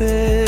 despair.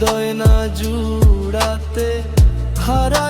হৃদয় না জুড়াতে হারাইয়া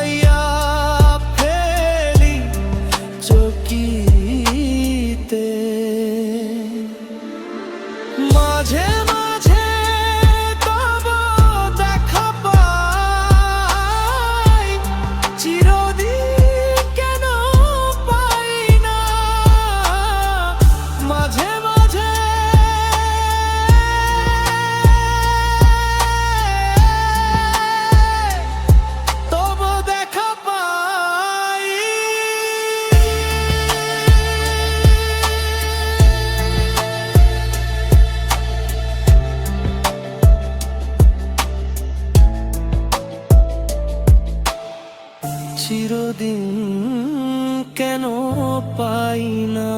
চিরদিন কেন পাই না?